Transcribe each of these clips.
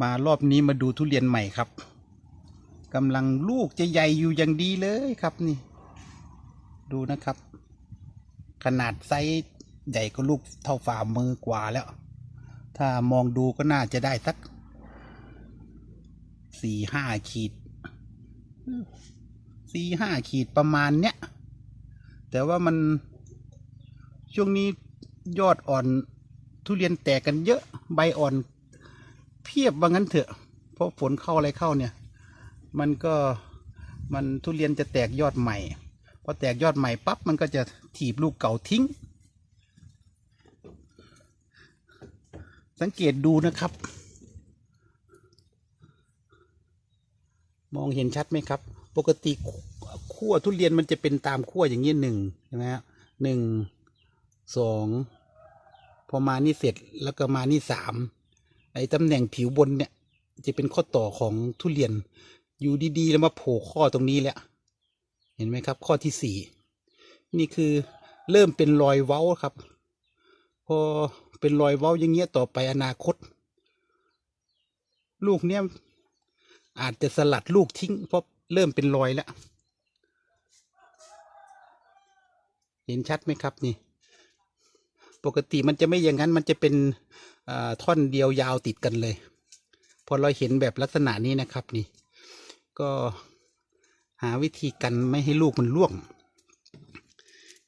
มารอบนี้มาดูทุเรียนใหม่ครับกำลังลูกจะใหญ่อยู่อย่างดีเลยครับนี่ ดูนะครับ ขนาดไซส์ใหญ่ก็ลูกเท่าฝ่ามือกว่าแล้ว ถ้ามองดูก็น่าจะได้สักสี่ห้าขีดสี่ห้าขีดประมาณเนี้ยแต่ว่ามันช่วงนี้ยอดอ่อนทุเรียนแตกกันเยอะใบอ่อน เพียบว่างั้นเถอะ เพราะฝนเข้าอะไรเข้าเนี่ย มันก็มันทุเรียนจะแตกยอดใหม่พอแตกยอดใหม่ปั๊บมันก็จะถีบลูกเก่าทิ้ง สังเกตดูนะครับ มองเห็นชัดไหมครับ ปกติขั้วทุเรียนมันจะเป็นตามขั้วอย่างนี้หนึ่งใช่ไหมฮะหนึ่งสองพอมานี่เสร็จแล้วก็มานี่สาม ไอ้ตำแหน่งผิวบนเนี่ย จะเป็นข้อต่อของทุเรียน อยู่ดีๆ แล้วมาโผล่ข้อตรงนี้แหละ เห็นไหมครับ ข้อที่สี่นี่คือเริ่มเป็นรอยเว้าครับ พอเป็นรอยเว้าอย่างเงี้ยต่อไปอนาคต ลูกเนี้ยอาจจะสลัดลูกทิ้งเพราะเริ่มเป็นรอยแล้วเห็นชัดไหมครับนี่ ปกติมันจะไม่อย่างนั้นมันจะเป็น ท่อนเดียวยาวติดกันเลย พอเราเห็นแบบลักษณะนี้นะครับนี่ ก็หาวิธีกันไม่ให้ลูกมันร่วง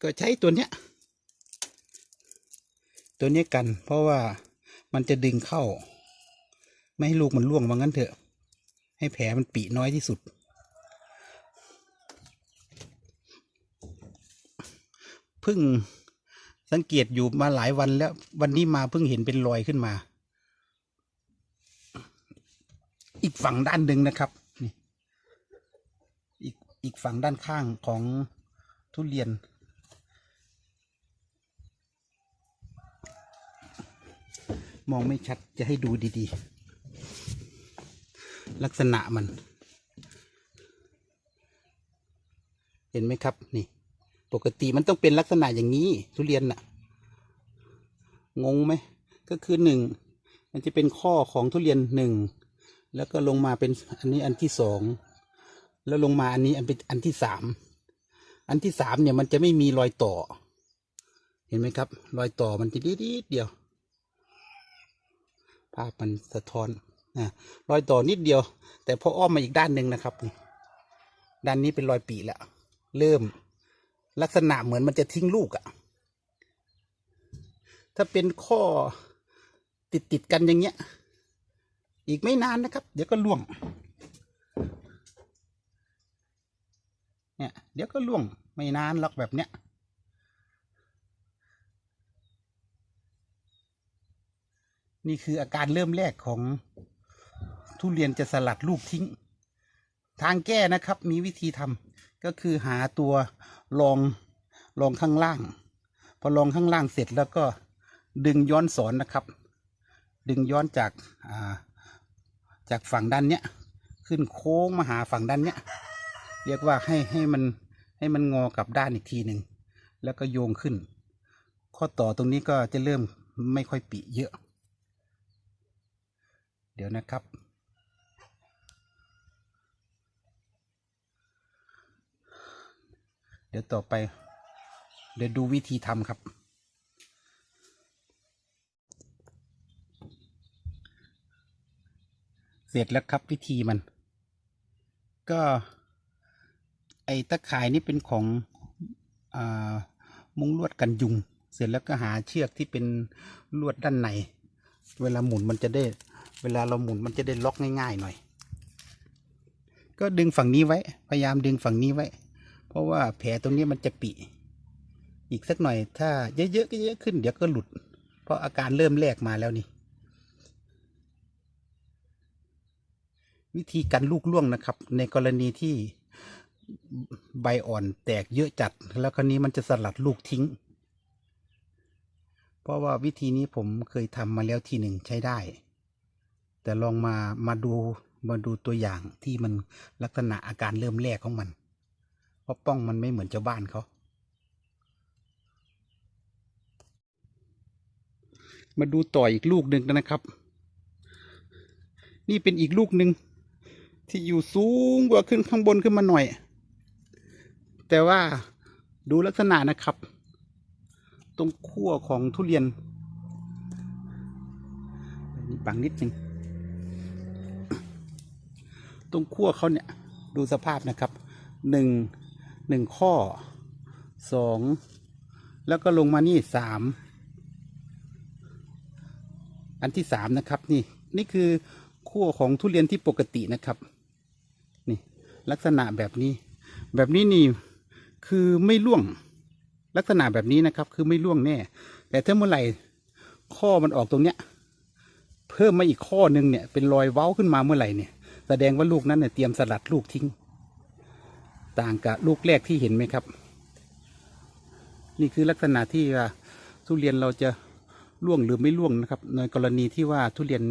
ก็ใช้ตัวเนี้ย ตัวเนี้ยกัน เพราะว่ามันจะดึงเข้า ไม่ให้ลูกมันร่วงว่างั้นเถอะ ให้แผลมันปีน้อยที่สุดพิ่ง สังเกตอยู่มาหลายวันแล้ว วันนี้มาเพิ่งเห็นเป็นรอยขึ้นมา อีกฝั่งด้านหนึ่งนะครับนี่อีกอีกฝั่งด้านข้างของทุเรียน มองไม่ชัดจะให้ดูดีๆ ลักษณะมัน เห็นไหมครับนี่ปกติมันต้องเป็นลักษณะอย่างนี้ทุเรียนน่ะ งงไหมก็คือหนึ่งมันจะเป็นข้อของทุเรียนหนึ่งแล้วก็ลงมาเป็นอันนี้อันที่สองแล้วลงมาอันนี้อันเป็นอันที่สามอันที่สามเนี่ยมันจะไม่มีรอยต่อ เห็นไหมครับ รอยต่อมันจะนิดเดียว ภาพมันสะท้อนอ่ารอยต่อนิดเดียว แต่พออ้อมมาอีกด้านหนึ่งนะครับนี่ด้านนี้เป็นรอยปีแล้วเริ่มลักษณะเหมือนมันจะทิ้งลูกอะ่ะ ถ้าเป็นข้อติดติดกันอย่างเงี้ย อีกไม่นานนะครับ เดี๋ยวก็ล่วง เนี่ย เดี๋ยวก็ล่วงไม่นานหรอกแบบเนี้ย นี่คืออาการเริ่มแรกของทุเรียนจะสลัดลูกทิ้ง ทางแก้นะครับ มีวิธีทำก็คือหาตัวรองรองข้างล่าง พอรองข้างล่างเสร็จแล้วก็ ดึงย้อนสอนนะครับ ดึงย้อนจากาจากฝั่งด้านเนี้ยขึ้นโค้งมาหาฝั่งด้านเนี้ยเรียกว่าให้ให้มันให้มันงอกลับด้านอีกทีหนึ่งแล้วก็โยงขึ้น ข้อต่อตรงนี้ก็จะเริ่มไม่ค่อยปิเยอะ เดี๋ยวนะครับ เดี๋ยวต่อไป เดี๋ยวดูวิธีทำครับ เสร็จแล้วครับวิธีมัน ก็ ไอ้ตะข่ายนี่เป็นของอมุ้งลวดกันยุง เสร็จแล้วก็หาเชือกที่เป็นลวดด้านในเวลาหมุนมันจะได้ เวลาเราหมุนมันจะได้ล็อกง่ายๆหน่อย ก็ดึงฝั่งนี้ไว้ พยายามดึงฝั่งนี้ไว้ เพราะว่าแผลตรงนี้มันจะปีอีกสักหน่อย ถ้าเยอะๆก็เยอะขึ้น เดี๋ยวก็หลุด เพราะอาการเริ่มแรกมาแล้วนี่ วิธีการลูกล่วงนะครับ ในกรณีที่ใบอ่อนแตกเยอะจัด แล้วคราวนี้มันจะสลัดลูกทิ้ง เพราะว่าวิธีนี้ผมเคยทำมาแล้วทีหนึ่งใช้ได้ แต่ลองมามาดูมาดูตัวอย่างที่มันลักษณะอาการเริ่มแรกของมัน เพราะป้องมันไม่เหมือนเจ้าบ้านเขา มาดูต่ออีกลูกหนึ่งนะครับ นี่เป็นอีกลูกหนึ่ง ที่อยู่สูงกว่าขึ้นข้างบนขึ้นมาหน่อย แต่ว่าดูลักษณะนะครับ ตรงขั้วของทุเรียนนี่บังนิดหนึ่งตรงขั้วเขาเนี่ยดูสภาพนะครับหนึ่งหนึ่งข้อสองแล้วก็ลงมานี่สามอันที่สามนะครับ นี่ นี่คือขั้วของทุเรียนที่ปกตินะครับ ลักษณะแบบนี้ แบบนี้นี่คือไม่ร่วงลักษณะแบบนี้นะครับ คือไม่ร่วงแน่ แต่ถ้าเมื่อไหร่ข้อมันออกตรงเนี้ย เพิ่มมาอีกข้อหนึ่งเนี่ย เป็นรอยเว้าขึ้นมาเมื่อไหร่เนี่ย แสดงว่าลูกนั้นเนี่ยเตรียมสลัดลูกทิ้ง ต่างกับลูกแรกที่เห็นไหมครับ นี่คือลักษณะที่ว่าทุเรียนเราจะร่วงหรือไม่ร่วงนะครับ ในกรณีที่ว่าทุเรียน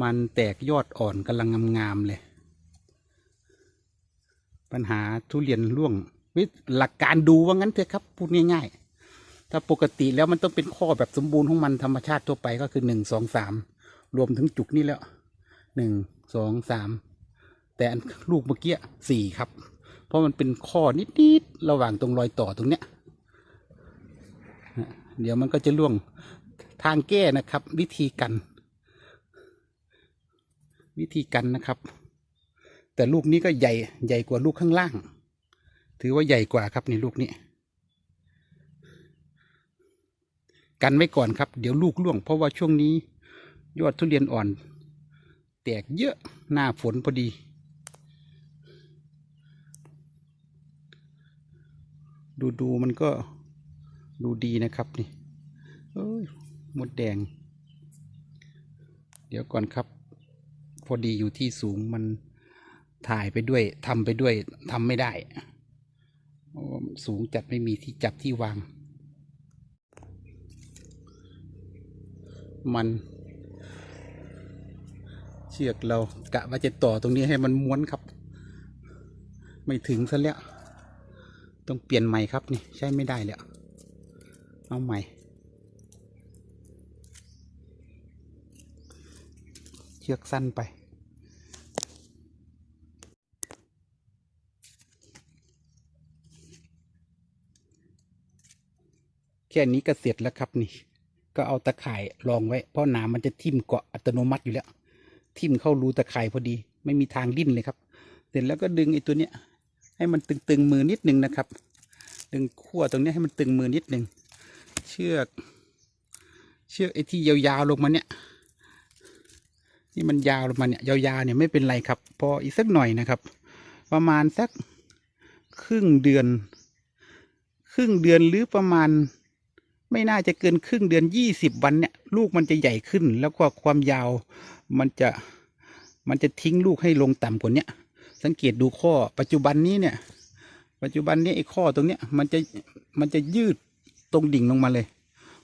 มันแตกยอดอ่อนกำลังงามๆเลย ปัญหาทุเรียนร่วงวิหลักการดูว่างั้นเถอะครับพูดง่าย ๆ ถ้าปกติแล้วมันต้องเป็นข้อแบบสมบูรณ์ของมันธรรมชาติทั่วไปก็คือหนึ่งสองสามรวมถึงจุกนี่แล้วหนึ่งสองสามแต่ลูกเมื่อกี้สี่ครับ เพราะมันเป็นข้อนิดๆระหว่างตรงรอยต่อตรงเนี้ยเดี๋ยวมันก็จะร่วงทางแก้นะครับ วิธีกัน วิธีกันนะครับ แต่ลูกนี้ก็ใหญ่ใหญ่กว่าลูกข้างล่าง ถือว่าใหญ่กว่าครับในลูกนี้ กันไว้ก่อนครับ เดี๋ยวลูกร่วง เพราะว่าช่วงนี้ ยอดทุเรียนอ่อน แตกเยอะหน้าฝนพอดี ดูดูมันก็ดูดีนะครับนี่เอ้ยมดแดง เดี๋ยวก่อนครับ พอดีอยู่ที่สูงมัน ถ่ายไปด้วยทำไปด้วยทำไม่ได้ สูงจัดไม่มีที่จับที่วาง มัน เชือกเรากะว่าจะต่อตรงนี้ให้มันม้วนครับ ไม่ถึงซะแล้ว ต้องเปลี่ยนใหม่ครับนี่ใช้ไม่ได้แล้ว เอาใหม่ เชือกสั้นไป แค่นี้ก็เสร็จแล้วครับนี่ ก็เอาตะข่ายรองไว้ เพราะหนามมันจะทิ่มเกาะอัตโนมัติอยู่แล้ว ทิ่มเข้ารูตะข่ายพอดี ไม่มีทางดิ้นเลยครับ เสร็จแล้วก็ดึงไอ้ตัวเนี้ย ให้มันตึงๆมือนิดนึงนะครับ ดึงขั้วตรงนี้ให้มันตึงมือนิดนึง เชือก เชือกไอ้ที่ยาวๆลงมาเนี่ยที่มันยาวลงมาเนี่ยยาวๆเนี่ยไม่เป็นไรครับ พออีกสักหน่อยนะครับ ประมาณสักครึ่งเดือน ครึ่งเดือนหรือประมาณ ไม่น่าจะเกินครึ่งเดือนยี่สิบวันเนี่ย ลูกมันจะใหญ่ขึ้น แล้วก็ความยาวมันจะมันจะทิ้งลูกให้ลงต่ำกว่าเนี้ยสังเกตดูข้อปัจจุบันนี้เนี่ย ปัจจุบันนี้ไอ้ข้อตรงเนี้ยมันจะมันจะยืดตรงดิ่งลงมาเลย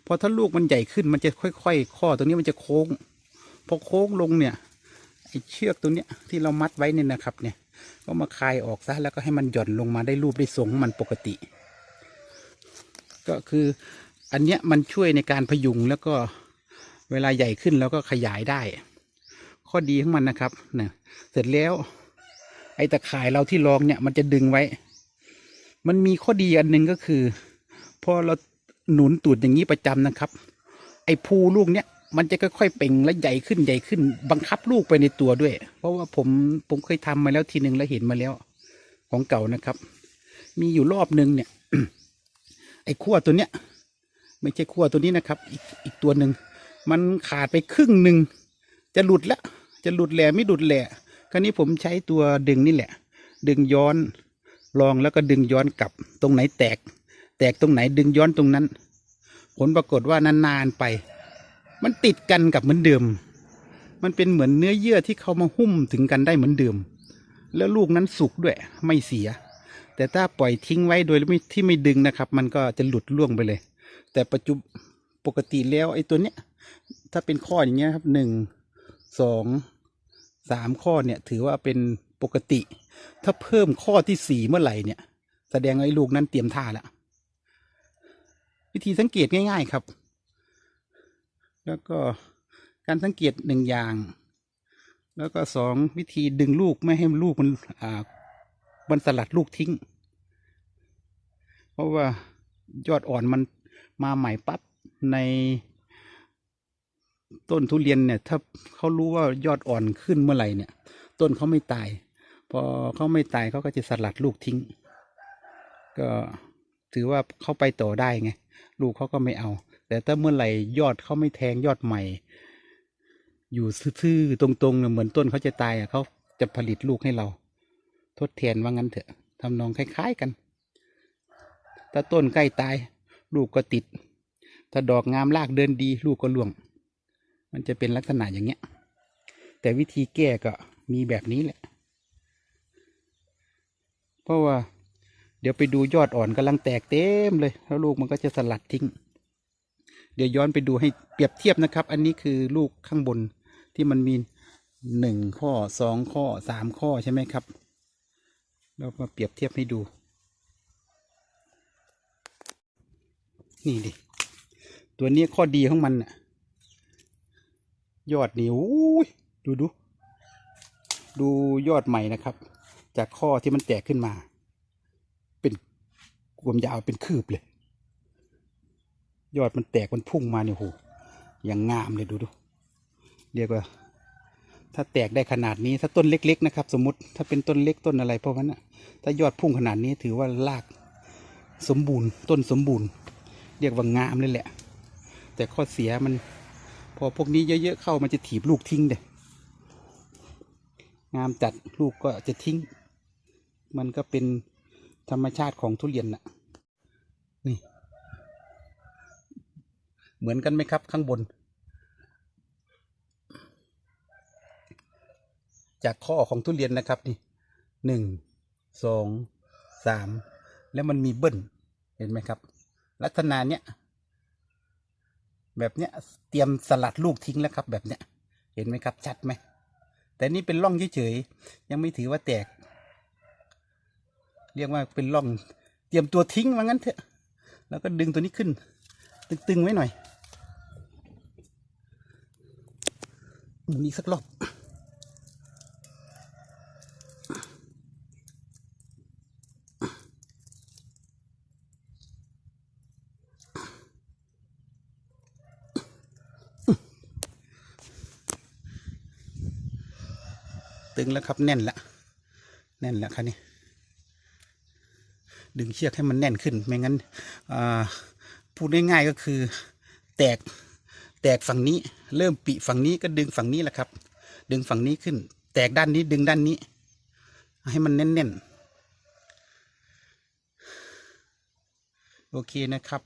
พอถ้าลูกมันใหญ่ขึ้นมันจะค่อย ๆ ข้อตรงนี้มันจะโค้ง พอโค้งลงเนี่ยไอ้เชือกตรงเนี้ยที่เรามัดไว้เนี่ยนะครับ เนี่ย ก็มาคลายออกซะแล้วก็ให้มันหย่อนลงมาได้รูปได้ทรงของมันปกติ ก็คือ อันเนี้ยมันช่วยในการพยุงแล้วก็เวลาใหญ่ขึ้นแล้วก็ขยายได้ ข้อดีของมันนะครับเนี่ยเสร็จแล้ว ไอ้ตะข่ายเราที่รองเนี่ย มันจะดึงไว้ มันมีข้อดีอันหนึ่งก็คือพอเราหนุนตูดอย่างนี้ประจำนะครับ ไอ้ภูลูกเนี่ยมันจะค่อยๆเป่งและใหญ่ขึ้นใหญ่ขึ้น บังคับลูกไปในตัวด้วย เพราะว่าผมผมเคยทำมาแล้วทีหนึ่งแล้วเห็นมาแล้ว ของเก่านะครับ มีอยู่รอบหนึ่งเนี่ย ไอ้ขั้วตัวเนี้ย ไม่ใช่ขั้วตัวนี้นะครับ อีกอีกตัวหนึ่งมันขาดไปครึ่งหนึ่งจะหลุดแล้วจะหลุดแหล่ไม่หลุดแหล่คราวนี้ผมใช้ตัวดึงนี่แหละ ดึงย้อนลองแล้วก็ดึงย้อนกลับ ตรงไหนแตก แตกตรงไหนดึงย้อนตรงนั้น ผลปรากฏว่านานๆไป มันติดกันกับเหมือนเดิม มันเป็นเหมือนเนื้อเยื่อที่เขามาหุ้มถึงกันได้เหมือนเดิม แล้วลูกนั้นสุกด้วยไม่เสีย แต่ถ้าปล่อยทิ้งไว้โดยที่ไม่ดึงนะครับ มันก็จะหลุดล่วงไปเลย แต่ปัจจุปกติแล้วไอ้ตัวเนี้ยถ้าเป็นข้ออย่างเงี้ยครับหนึ่งสองสามข้อเนี่ยถือว่าเป็นปกติ ถ้าเพิ่มข้อที่สี่เมื่อไหร่เนี่ย แสดงไอ้ลูกนั้นเตรียมท่าแล้ววิธีสังเกตง่าย ๆครับ แล้วก็การสังเกตหนึ่งอย่าง แล้วก็สองวิธีดึงลูกไม่ให้ลูกมันอ่ามันสลัดลูกทิ้ง เพราะว่ายอดอ่อนมัน มาใหม่ปั๊บในต้นทุเรียนเนี่ย ถ้าเขารู้ว่ายอดอ่อนขึ้นเมื่อไหร่เนี่ย ต้นเขาไม่ตาย พอเขาไม่ตายเขาก็จะสลัดลูกทิ้ง ก็ถือว่าเขาไปต่อได้ไง ลูกเขาก็ไม่เอา แต่ถ้าเมื่อไหร่ยอดเขาไม่แทงยอดใหม่ อยู่ซื่อๆตรงๆเนี่ยเหมือนต้นเขาจะตายอะเขาจะผลิตลูกให้เรา ทดแทนว่างั้นเถอะทำนองคล้าย ๆกัน ถ้าต้นใกล้ตาย ลูกก็ติด ถ้าดอกงามรากเดินดี ลูกก็ร่วง มันจะเป็นลักษณะอย่างเงี้ย แต่วิธีแก้ก็มีแบบนี้แหละ เพราะว่าเดี๋ยวไปดูยอดอ่อนกำลังแตกเต็มเลย แล้วลูกมันก็จะสลัดทิ้ง เดี๋ยวย้อนไปดูให้เปรียบเทียบนะครับ อันนี้คือลูกข้างบนที่มันมีหนึ่งข้อสองข้อสามข้อใช่ไหมครับ เรามาเปรียบเทียบให้ดู นี่ดิ ตัวนี้ข้อดีของมันน่ะ ยอดนี่โอ้ยดูดู ดูยอดใหม่นะครับ จากข้อที่มันแตกขึ้นมา เป็นความยาวเป็นคืบเลย ยอดมันแตกมันพุ่งมาเนี่ยโหอย่างงามเลยดูดู เรียกว่า ถ้าแตกได้ขนาดนี้ถ้าต้นเล็ก ๆ นะครับ สมมติถ้าเป็นต้นเล็กต้นอะไรเพราะว่านะถ้ายอดพุ่งขนาดนี้ถือว่ารากสมบูรณ์ต้นสมบูรณ์ เรียกว่างามเลยแหละ แต่ข้อเสียมัน พอพวกนี้เยอะๆเข้ามันจะถีบลูกทิ้งเด้งามจัดลูกก็จะทิ้ง มันก็เป็นธรรมชาติของทุเรียนน่ะ นี่ เหมือนกันไหมครับข้างบน จากข้อของทุเรียนนะครับนี่หนึ่งสองสามแล้วมันมีเบิ้ลเห็นไหมครับ ลักษณะเนี้ยแบบเนี้ยเตรียมสลัดลูกทิ้งแล้วครับ แบบเนี้ยเห็นไหมครับ ชัดไหมแต่นี่เป็นร่องเฉยๆยังไม่ถือว่าแตก เรียกว่าเป็นร่อง เตรียมตัวทิ้งว่างั้นเถอะ แล้วก็ดึงตัวนี้ขึ้น ตึงๆไว้หน่อยหมุนอีกสักรอบึงแล้วครับแน่นแล้วแน่นแล้วครับนี่ดึงเชือกให้มันแน่นขึ้น ไม่งั้นพูดง่ายๆก็คือ แตกแตกฝั่งนี้ เริ่มปิฝั่งนี้ก็ดึงฝั่งนี้แหละครับ ดึงฝั่งนี้ขึ้น แตกด้านนี้ดึงด้านนี้ ให้มันแน่นๆโอเคนะครับ